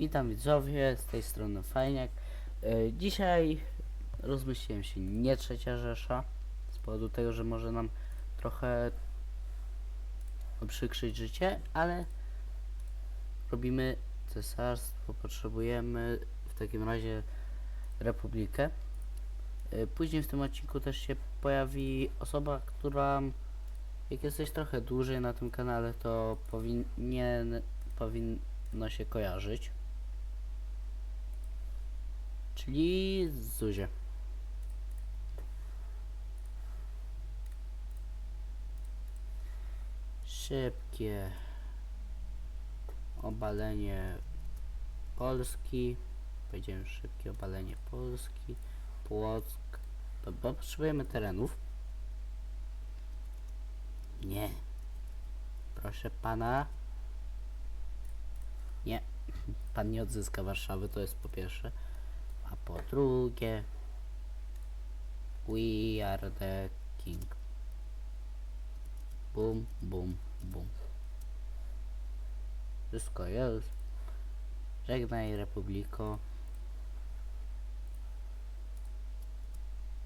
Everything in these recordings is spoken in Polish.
Witam widzowie, z tej strony Fajniak. E, Dzisiaj rozmyśliłem się nie trzecia Rzesza, z powodu tego, że może nam trochę uprzykrzyć życie, ale robimy cesarstwo, potrzebujemy w takim razie republikę. E, Później w tym odcinku też się pojawi osoba, która jak jesteś trochę dłużej na tym kanale, to powinien, powinno się kojarzyć. Czyli Zuzie. Szybkie obalenie Polski. Powiedziałem szybkie obalenie Polski. Płock. Bo, potrzebujemy terenów. Nie. Proszę pana. Nie. Pan nie odzyska Warszawy, to jest po pierwsze. A po drugie. We are the king. Bum, bum, bum. Wszystko jest. Żegnaj Republiko.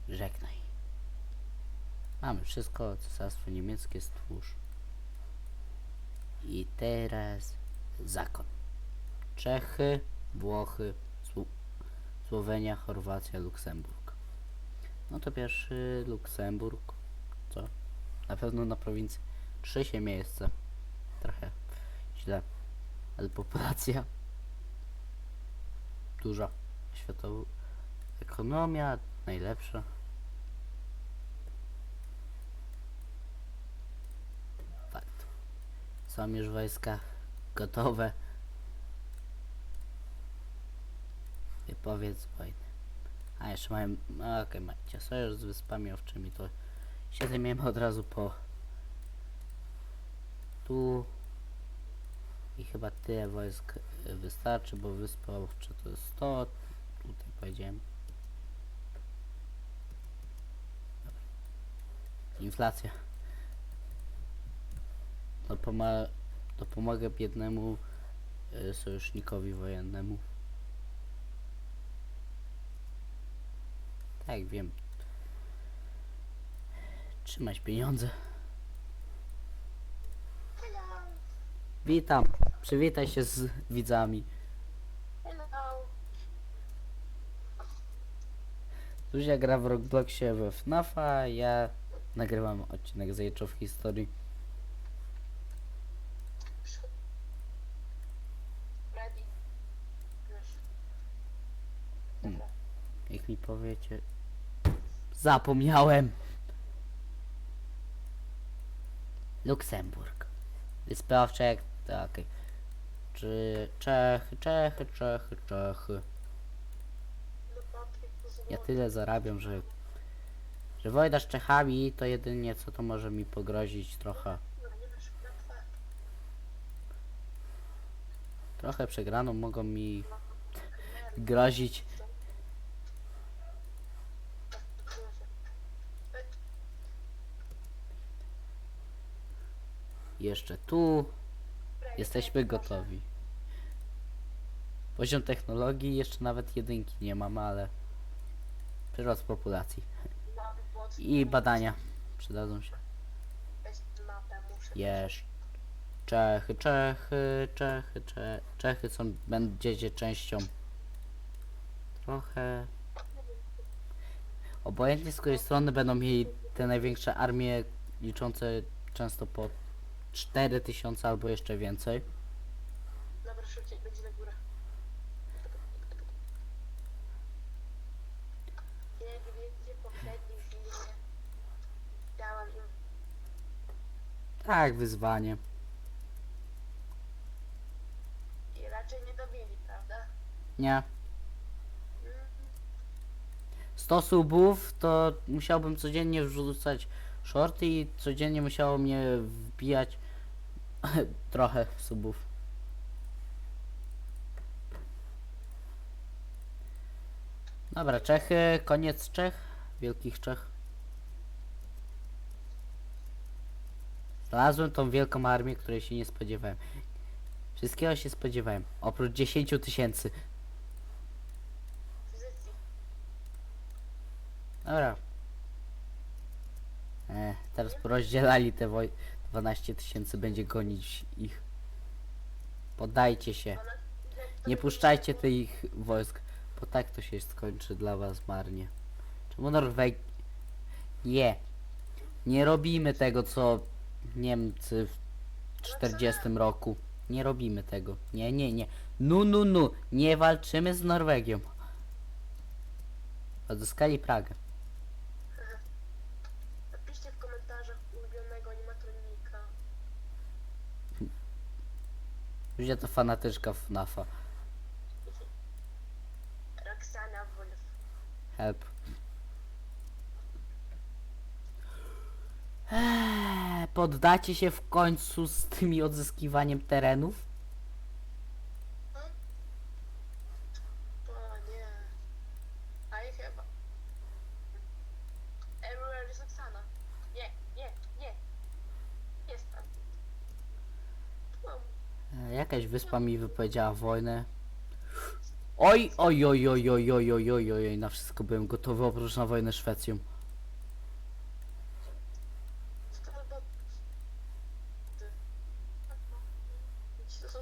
Żegnaj. Mamy wszystko, cesarstwo niemieckie stwórz. I teraz zakon. Czechy, Włochy, Słowenia, Chorwacja, Luksemburg. No to pierwszy Luksemburg. Co? Na pewno na prowincji. Trzy się miejsce. Trochę źle. Ale populacja duża. Światowa ekonomia najlepsza. Fakt. Są już wojska gotowe. Wypowiedz wojny. A jeszcze mają. no Okej, macie sojusz z wyspami owczymi, to się zajmiemy od razu po. Tu. I chyba tyle wojsk y, wystarczy, bo wyspy owcze to jest 100. Tutaj powiedziałem. Dobra. Inflacja. To, poma to pomogę biednemu y, sojusznikowi wojennemu. Tak, wiem. Trzymać pieniądze. Hello, Witam. Przywitaj się z widzami. hello. Zuzia gra w Robloxie we FNAFa, ja nagrywam odcinek z Age of History. Ready. Już. Hmm. Dobra. Powiecie... Zapomniałem! Luksemburg. Jak... tak. Czy... Czechy, Czechy, Czechy, Czechy. Ja tyle zarabiam, że... Że wojna z Czechami to jedynie co to może mi pogrozić trochę. Trochę przegraną mogą mi grozić. Jeszcze tu. Jesteśmy gotowi. Poziom technologii jeszcze nawet jedynki nie mamy, ale przyrost populacji. I badania przydadzą się. Jeszcze Czechy, Czechy, Czechy, Cze- Czechy są, będziecie częścią trochę obojętnie z której strony będą mieli te największe armie liczące często po 4000 albo jeszcze więcej. Dobra, szybciej, będzie na górę. Jak wiecie, w poprzednim filmie dałam im Tak, wyzwanie. i raczej nie dobili, prawda? Nie. Mm, 100 subów to musiałbym codziennie wrzucać shorty i codziennie musiało mnie wbijać trochę subów. Dobra, Czechy, koniec Czech, wielkich Czech. Znalazłem tą wielką armię, której się nie spodziewałem. Wszystkiego się spodziewałem. Oprócz 10 tysięcy. Dobra. E, teraz porozdzielali te woj... 12 tysięcy będzie gonić ich. Poddajcie się. Nie puszczajcie tych wojsk, bo tak to się skończy dla was marnie. Czemu Norweg... Nie. Nie robimy tego, co Niemcy w 40 roku. Nie robimy tego. Nie, nie, nie. Nu, nu, nu. Nie walczymy z Norwegią. Odzyskali Pragę. Ludzie to fanatyczka FNAFa. Roxana Wolf. Help. Eee, poddacie się w końcu z tymi odzyskiwaniem terenów? O nie. I chyba. Everywhere is Roxana. Nie, nie, nie. Jest tam. Mam. E, Jakaś wyspa mi wypowiedziała wojnę. Oj, oj, oj, oj, oj, oj, oj, oj, oj, oj, na wszystko byłem gotowy oprócz na wojnę z Szwecją. To są.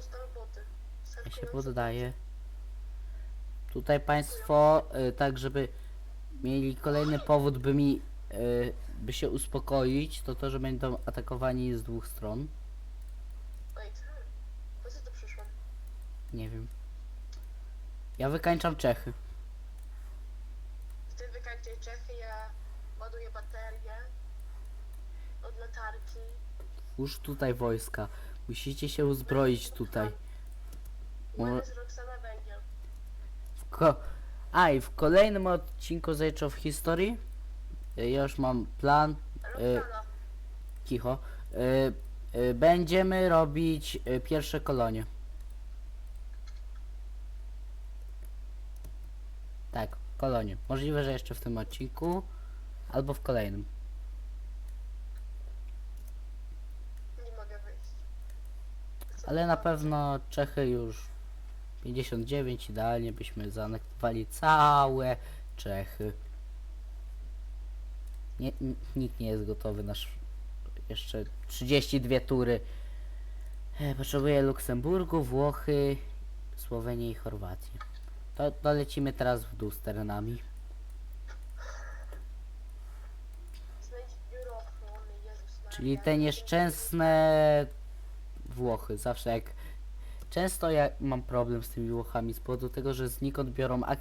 Ja się poddaję. Tutaj państwo, y, tak żeby mieli kolejny powód, by mi, y, by się uspokoić, to to, że będą atakowani z dwóch stron. Wait. Po co tu przyszłam? Nie wiem. Ja wykańczam Czechy. Ty wykańczaj Czechy, ja ładuję baterię od latarki. Już tutaj wojska. Musicie się uzbroić tutaj. Ładę z Roxana węgiel. W ko- A i w kolejnym odcinku z Age of History y, ja już mam plan. Y, Roxana. Cicho. Y, y, będziemy robić y, pierwsze kolonie. Tak, kolonie. Możliwe, że jeszcze w tym odcinku, albo w kolejnym. Nie mogę wyjść. Ale na pewno Czechy już 59 idealnie byśmy zaanektowali całe Czechy. Nie, nikt nie jest gotowy na sz- jeszcze 32 tury. E, Potrzebuję Luksemburgu, Włochy, Słowenię i Chorwację. To, to lecimy teraz w dół z terenami. Czyli te nieszczęsne Włochy. Zawsze jak. Często ja mam problem z tymi Włochami z powodu tego, że znikąd biorą, ak-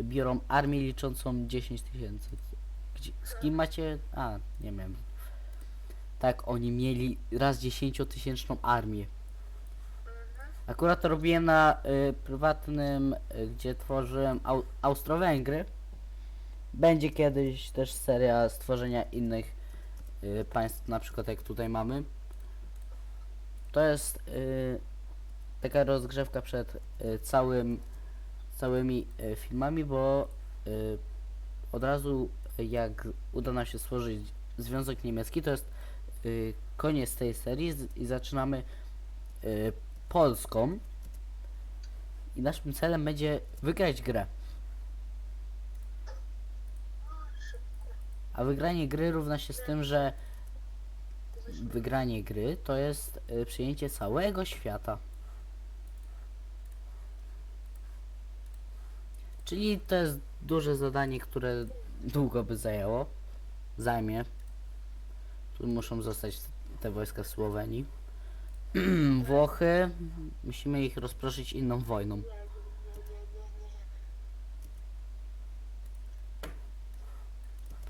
biorą armię liczącą 10 tysięcy. Gdzie- Z kim macie. A, nie wiem. Tak, oni mieli raz 10-tysięczną armię. Akurat to robiłem na y, prywatnym, y, gdzie tworzyłem Au- Austro-Węgry. Będzie kiedyś też seria stworzenia innych y, państw, na przykład jak tutaj mamy. To jest y, taka rozgrzewka przed y, całym, całymi y, filmami, bo y, od razu jak uda nam się stworzyć Związek Niemiecki, to jest y, koniec tej serii i zaczynamy y, Polską i naszym celem będzie wygrać grę. A wygranie gry równa się z tym, że wygranie gry to jest y, przyjęcie całego świata. Czyli to jest duże zadanie, które długo by zajęło. Zajmie. Tu muszą zostać te wojska w Słowenii. Włochy. Musimy ich rozproszyć inną wojną.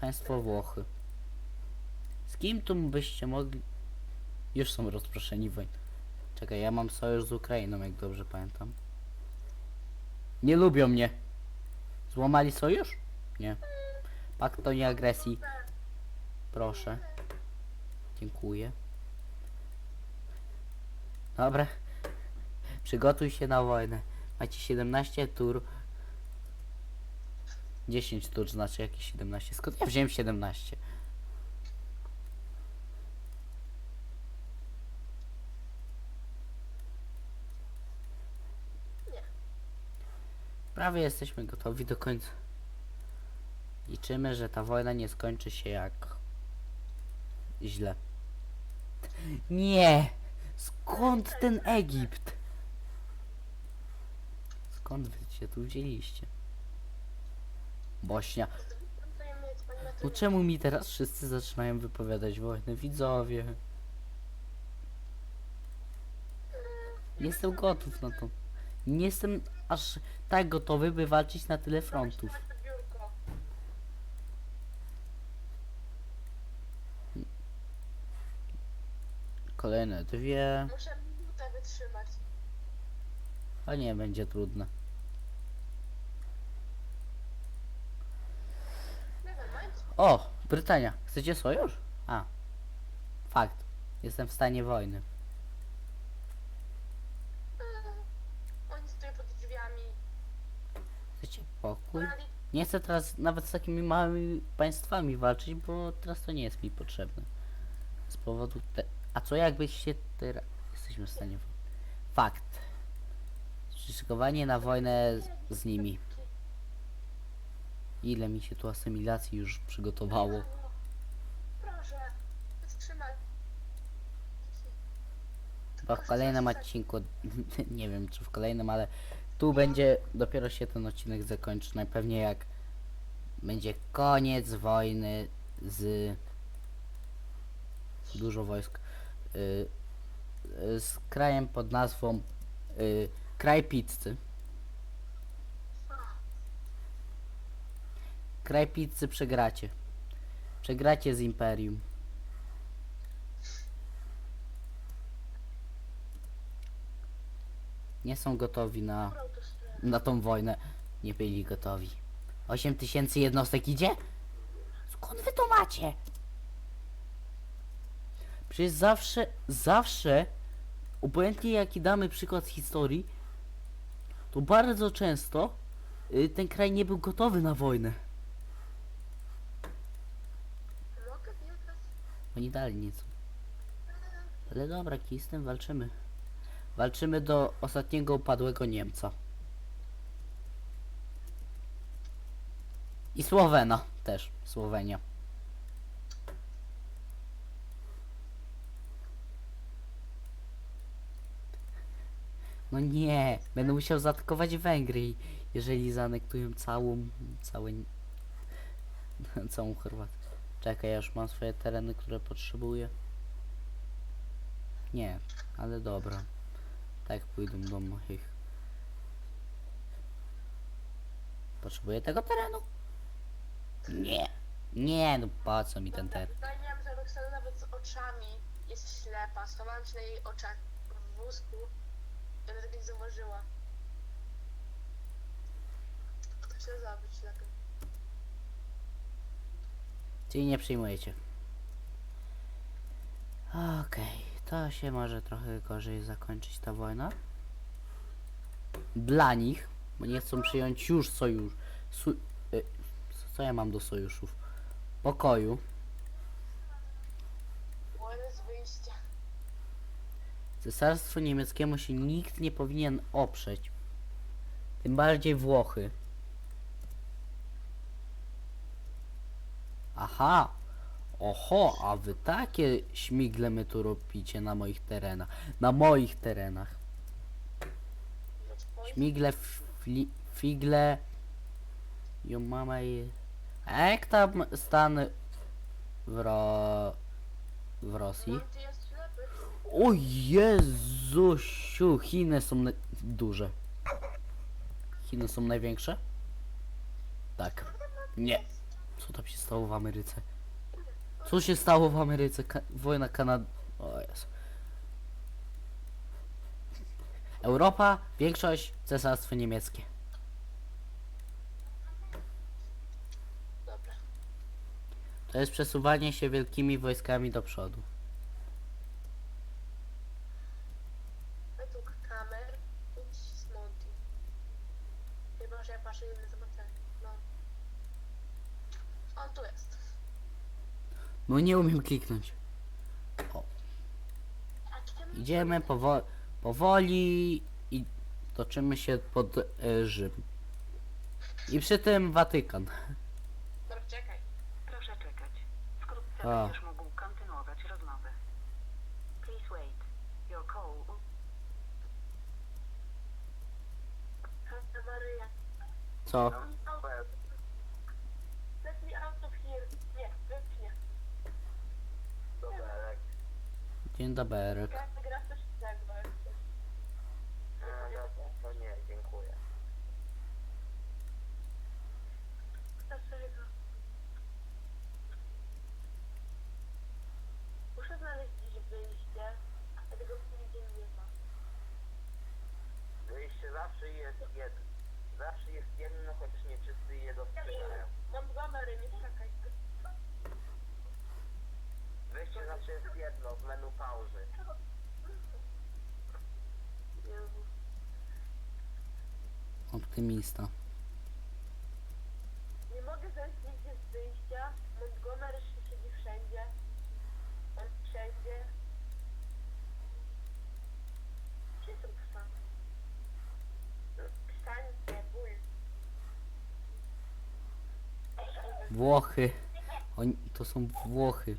Państwo Włochy. Z kim tu byście mogli... Już są rozproszeni wojn. Czekaj, ja mam sojusz z Ukrainą, jak dobrze pamiętam. Nie lubią mnie. Złamali sojusz? Nie. Pakt to nie agresji. Proszę. Dziękuję. Dobra. Przygotuj się na wojnę. Macie 17 tur. 10 tur znaczy jakieś 17. Skąd ja wziąłem 17? Prawie jesteśmy gotowi do końca. Liczymy, że ta wojna nie skończy się jak źle. Nie! Skąd ten Egipt? Skąd wy się tu wzięliście? Bośnia. No czemu mi teraz wszyscy zaczynają wypowiadać wojnę? Widzowie. Nie jestem gotów na to. Nie jestem aż tak gotowy, by walczyć na tyle frontów. Kolejne dwie. Muszę minutę wytrzymać. A nie, będzie trudne. O! Brytania. Chcecie sojusz? A. Fakt. Jestem w stanie wojny. Mm. Oni stoją pod drzwiami. Chcecie pokój? Nie chcę teraz nawet z takimi małymi państwami walczyć, bo teraz to nie jest mi potrzebne. Z powodu te... A co jakbyście teraz... Jesteśmy w stanie... Fakt. Szykowanie na wojnę z, z nimi. Ile mi się tu asymilacji już przygotowało. Proszę, wytrzymaj. Chyba w kolejnym odcinku, nie wiem czy w kolejnym, ale tu będzie, dopiero się ten odcinek zakończy, najpewniej jak będzie koniec wojny z dużo wojsk z krajem pod nazwą y, kraj pizzy. Kraj pizzy przegracie. Przegracie z imperium. Nie są gotowi na na tą wojnę nie byli gotowi. 8 tysięcy jednostek idzie? Skąd wy to macie? Przecież zawsze, zawsze, obojętnie jaki damy przykład z historii, to bardzo często y, ten kraj nie był gotowy na wojnę. Oni dali nic. Ale dobra, tym walczymy. Walczymy do ostatniego upadłego Niemca. I Słowena też. Słowenia. No nie, będę musiał zaatakować Węgry, jeżeli zaanektują całą, całe, całą Chorwację. Czekaj, ja już mam swoje tereny, które potrzebuję. Nie, ale dobra. Tak pójdą do moich. Potrzebuję tego terenu? Nie. Nie, no po co mi ten teren? Zdaniem, że Roxana nawet z oczami jest ślepa. Schowałam się na jej oczach w wózku tego nie zauważyła. Się zabić lepiej. Czyli nie przyjmujecie. Okej, to się może trochę gorzej zakończyć ta wojna. Dla nich, bo nie chcą przyjąć już sojusz. Su y, co ja mam do sojuszów? Pokoju. Wojna z wyjścia. Cesarstwu niemieckiemu się nikt nie powinien oprzeć. Tym bardziej Włochy. Aha! Oho, a wy takie śmigle my tu robicie na moich terenach. Na moich terenach. Śmigle, fli, figle. Jo mama. A jak tam stan w, ro... w Rosji? No, ty jest ślepy. O Jezusiu, Chiny są duże. Chiny są największe? Tak. Nie. Co tam się stało w Ameryce? Co się stało w Ameryce? Ka wojna Kanady... O Jezu. Europa, większość, cesarstwo niemieckie. To jest przesuwanie się wielkimi wojskami do przodu. Patrzę inne zobaczenie. No. On tu jest. No nie umiem kliknąć. A kim? Idziemy powo powoli i toczymy się pod e, Rzym. I przy tym Watykan. Dobra, czekaj. Proszę czekać. Wkrótce A. będziesz Co? Out of here. Nie. Dzień dobry. Każdy gra dobra, to nie, dziękuję. Muszę znaleźć wyjście, a tego nie ma. Wyjście zawsze jest. Zawsze jest jedno, chociaż nieczysty i je dostrzegają. Mam dwa Mary, nie czekaj. Wyjście zawsze jest jedno w menu pauzy. Optymista. Nie mogę znaleźć nigdzie z wyjścia. Montgomery się siedzi wszędzie. On wszędzie. Gdzie są psa? Wstańcie, ból. Włochy. Oni, to są Włochy.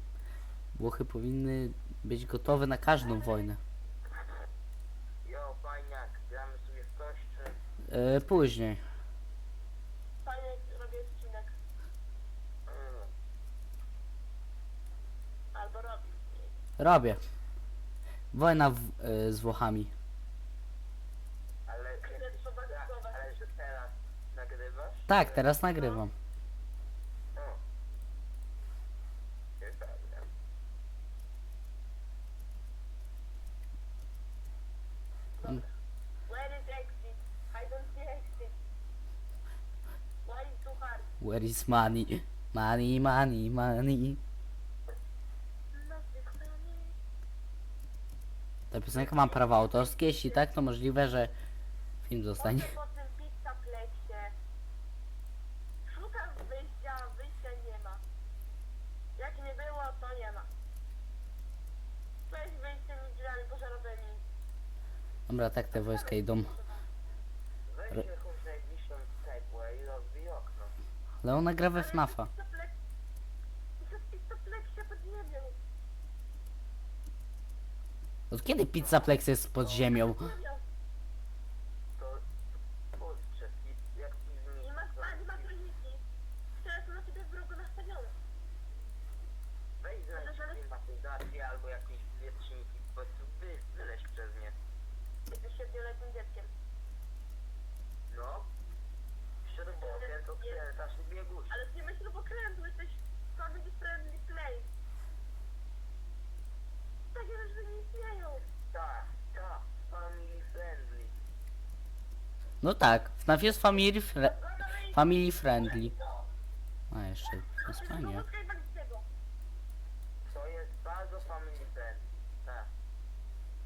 Włochy powinny być gotowe na każdą wojnę. Jo, fajniak, gramy sobie w coś, czy... E, później. Fajnie robię odcinek. Mm, Albo robię. Robię. Wojna w, e, z Włochami. ale... Ale że teraz nagrywasz? Tak, teraz nagrywam. Where is money? Money, money, money. Ta piosenka ma prawa autorskie, jeśli tak, to możliwe, że film zostanie. Chodzę po tym pizza pleksie. Szukam wyjścia, wyjścia nie ma. Jak nie było, to nie ma. Cześć wyjściem i drzwiami pożarowymi. Dobra, tak te wojska idą. Weź Ale ona gra we FNAFa. Pizza. Pizza, pizza. Od kiedy Pizzaplex jest pod ziemią? Ziemią. To kurczę, i- jak ci I zniszczy masz animatroniki. Które są na ciebie wrogo nastawione. Weź znajdź klimatyzację albo jakieś wietrzniki, po prostu wy, wyleź przez nie. Jesteś siedmioletnim dzieckiem. No. Śrubokręt odkręcasz i bieguś. Ale ty nie masz śrubokrętu, jesteś family friendly place. Takie rzeczy nie istnieją. Tak, tak, family friendly. No tak, FNAF jest family, fre family friendly. A jeszcze Hiszpania. To jest bardzo family friendly. Tak.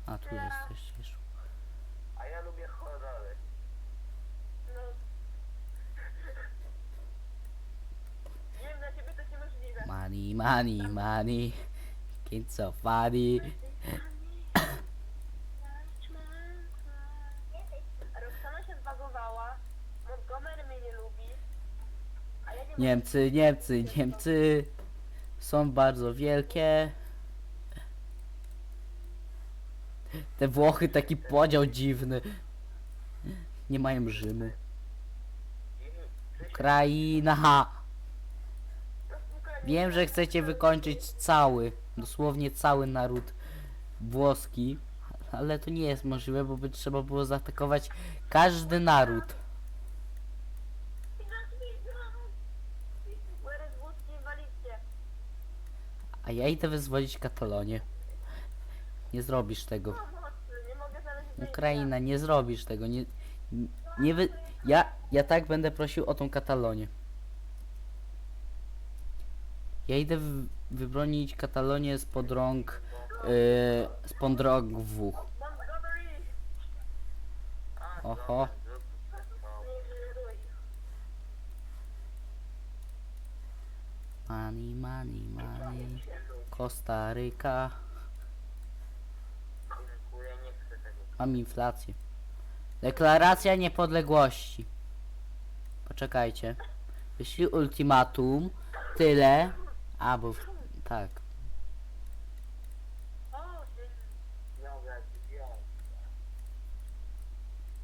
A tu jesteście już. A ja lubię horrory. No. Wiem, dla ciebie to jest niemożliwe. Money, money, money. Kids of money. Roxana się zbagowała, Montgomery mnie nie lubi, a ja nie Niemcy, Niemcy, Niemcy są bardzo wielkie. Te Włochy taki podział dziwny. Nie mają Rzymu. Ukraina. Wiem, że chcecie wykończyć cały, dosłownie cały naród włoski, ale to nie jest możliwe, bo by trzeba było zaatakować każdy naród. Where is wódzki inwalidzkie? A ja idę wyzwolić Katalonię. Nie zrobisz tego. Ukraina, nie zrobisz tego. Nie, nie wy... ja, ja tak będę prosił o tą Katalonię. Ja idę wybronić Katalonię spod rąk, yy, spod rąk a, Oho. dobra, zrób to. Nie żeruj. Money, money, money. Kostaryka. Mam inflację. Deklaracja niepodległości. czekajcie. Jeśli ultimatum, tyle. A, bo. w- Tak.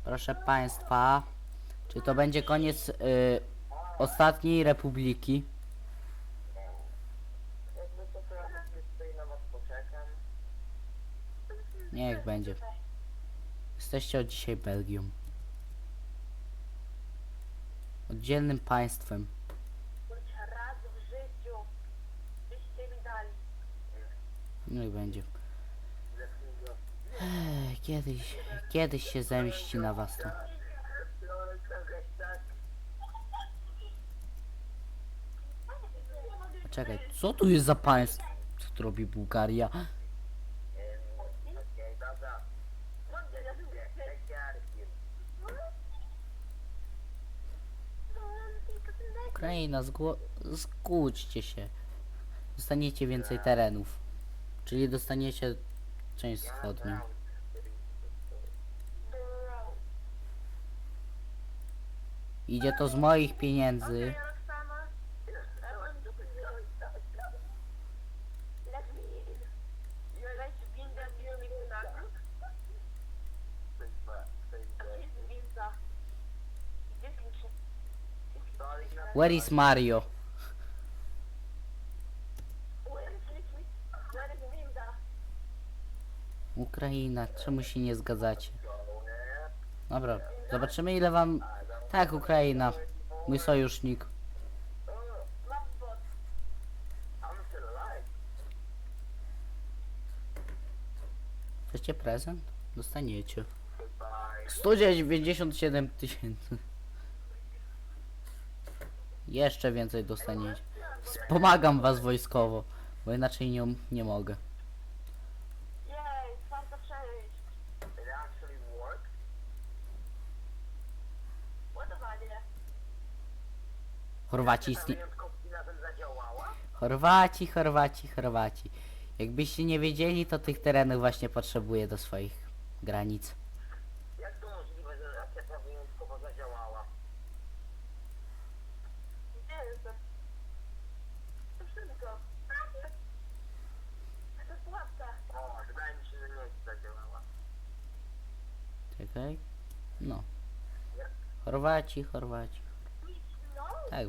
Proszę państwa. Czy to będzie koniec y, ostatniej republiki? Jakby to teraz tutaj na was poczekam. Niech będzie. Jesteście od dzisiaj Belgią. Oddzielnym państwem. Dali. Niech będzie. Kiedyś, kiedyś się zemści na was to. No. Czekaj, co tu jest za państwo? Co tu robi Bułgaria? Em, Okej, dobra. Lekarkiem. Ukraina, zgłódźcie się. Dostaniecie więcej terenów. Czyli dostaniecie część wschodnią. Idzie to z moich pieniędzy. Roxana, let me in. Weź windę, bił mi tu nagród. Gdzie jest winda? Gdzie klucze? Where is Mario? Ukraina, czemu się nie zgadzacie? Dobra, zobaczymy ile wam... Tak, Ukraina, mój sojusznik. Chcecie prezent? Dostaniecie. Goodbye. 197 tysięcy. Jeszcze więcej dostaniecie. Wspomagam was wojskowo, bo inaczej nie, nie mogę. Jej, czwarta przejść. It actually worked. Ładowanie. Chorwaci, Ta sti- wyjątkowina ten zadziałała? Chorwaci, Chorwaci, Chorwaci. Jakbyście nie wiedzieli, to tych terenów właśnie potrzebuję do swoich granic. Jak to możliwe, że rakieta wyjątkowo zadziałała? Gdzie jestem? To wszystko. To jest pułapka. O, wydaje mi się, że nie zadziałała. Czekaj. No. Chorwaci, Chorwaci. Tak.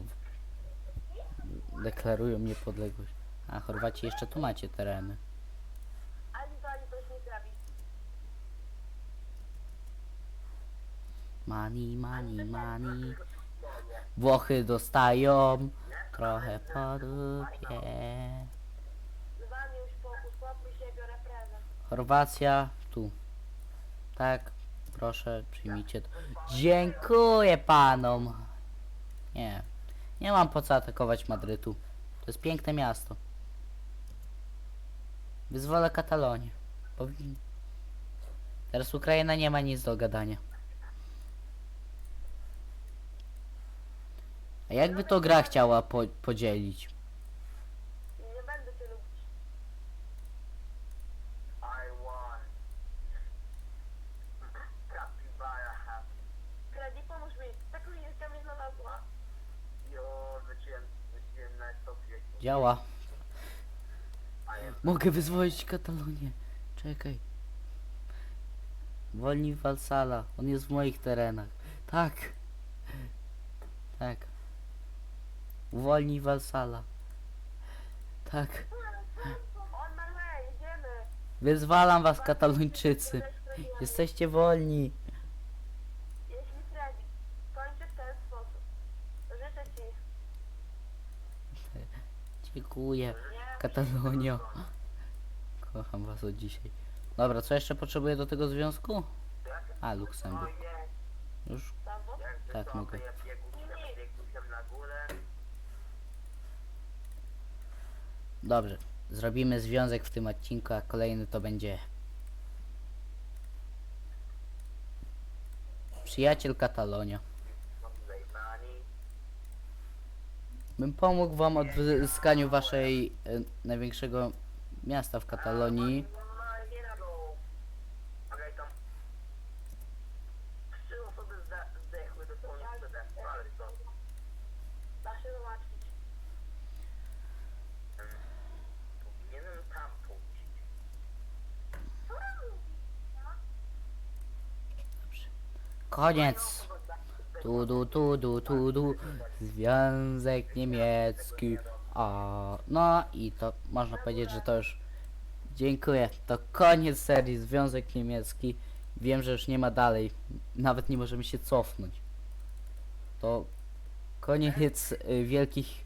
Deklarują niepodległość. A Chorwaci jeszcze tu macie tereny. ani to, ani to się nie trafi. Money, money, money. Włochy dostają trochę po dupie. Chorwacja tu. Tak, proszę, przyjmijcie to. Dziękuję panom. Nie, nie mam po co atakować Madrytu. To jest piękne miasto. Wyzwolę Katalonię. Teraz Ukraina nie ma nic do gadania. A jakby to gra chciała po podzielić? Działa. Mogę wyzwolić Katalonię. Czekaj. Wolni Walsala. On jest w moich terenach. Tak. Tak. Uwolnij Walsala. Tak. Wyzwalam was, Katalończycy. Jesteście wolni. Dziękuję. Katalonio. Kocham was od dzisiaj. Dobra, co jeszcze potrzebuję do tego związku? A, Luksemburg. Już. Tak, mogę. Dobrze. Zrobimy związek w tym odcinku, a kolejny to będzie Przyjaciel Katalonia. bym pomógł wam odzyskaniu waszej e, największego miasta w Katalonii. Koniec. Koniec. Tu, du, tu, du, tu, du. Związek niemiecki. A, no i to można powiedzieć, że to już. Dziękuję. To koniec serii Związek Niemiecki. Wiem, że już nie ma dalej. Nawet nie możemy się cofnąć. To koniec y, wielkich.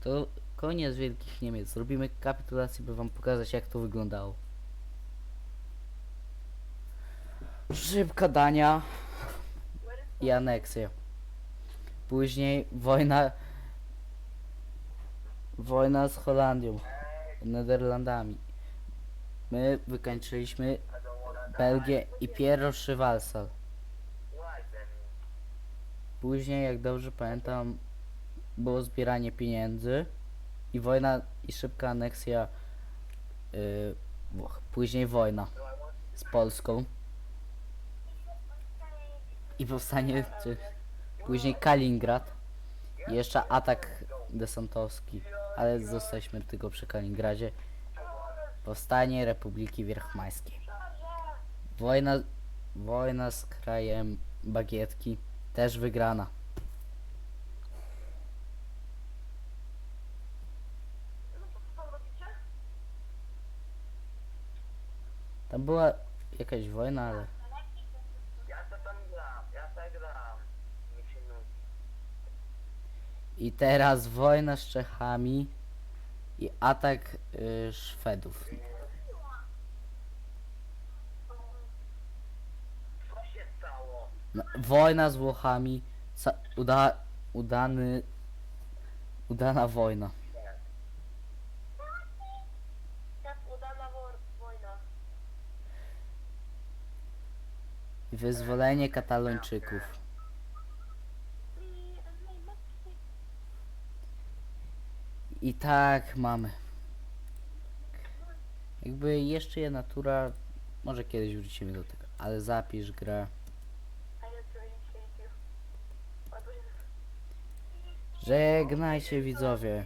To koniec wielkich Niemiec. Zrobimy kapitulację, by wam pokazać, jak to wyglądało. Szybka Dania i aneksja. Później wojna. Wojna z Holandią, Nederlandami. My wykończyliśmy Belgię i pierwszy Walsal. Później, jak dobrze pamiętam, było zbieranie pieniędzy i wojna i szybka aneksja yy. Później wojna z Polską i powstanie czy, później Kaliningrad i jeszcze atak desantowski, ale zostaliśmy tylko przy Kaliningradzie. Powstanie Republiki Wierchmańskiej. Wojna, wojna z krajem Bagietki też wygrana. Tam była jakaś wojna, ale Ja to tam gram, ja tak gram. Mi się nudzi. I teraz wojna z Czechami i atak y, Szwedów. No, wojna z Włochami, ca- uda, udany, udana wojna. Tak udana wojna. Wyzwolenie Katalończyków. I tak mamy. Jakby jeszcze jedna tura, może kiedyś wrócimy do tego, ale zapisz grę. Żegnajcie widzowie.